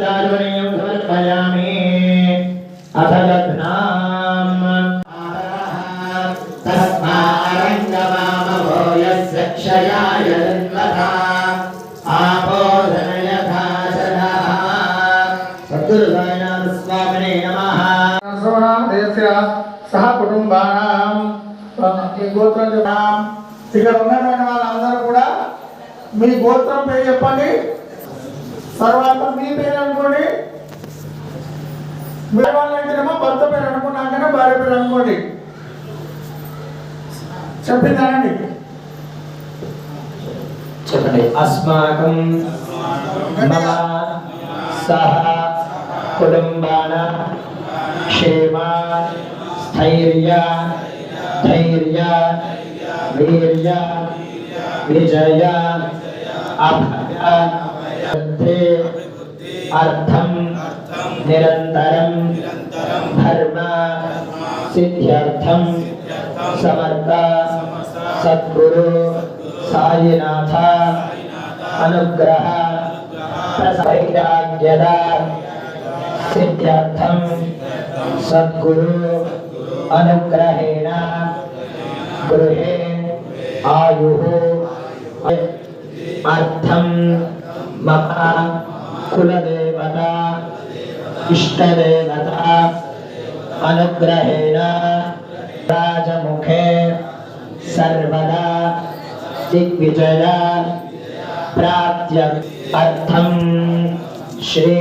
दारुण्यं समर्पयामि अथ लग्नाम् तस्मारङ्गमामवो यस्य क्षयाय जन्मथा आपोधनयथा शरः सद्गुरुसायनाथ स्वामिने नमः దేశ సహ కుటుంబానాం మీ గోత్రం చెప్పాం ఇక్కడ ఉన్నటువంటి వాళ్ళందరూ కూడా మీ గోత్రం పేరు చెప్పండి తర్వాత మీ వాళ్ళంటేనేమో భర్త పేరు అనుకున్నాకనే భార్య పేరు అనుకోండి. చెప్పిందానండి చెప్పండి. అస్మాకం మమ సహ కుటుంబాన క్షేమ స్థైర్య ధైర్య వీర్య విజయ అభయ अर्थम। निरंतरम धर्म। सिद्ध्यर्थम। समर्था। सद्गुरु। साईनाथ। अनुग्रह। प्रसादाज्ञदा सिद्ध्यर्थम। सद्गुरु। अनुग्रहेण। गृहे। आयुः। अर्थम। महा कुलदेव। देवता इष्टदेवता अनुग्रहेण राजमुखे सर्वदा दिग्विजया अर्थम श्री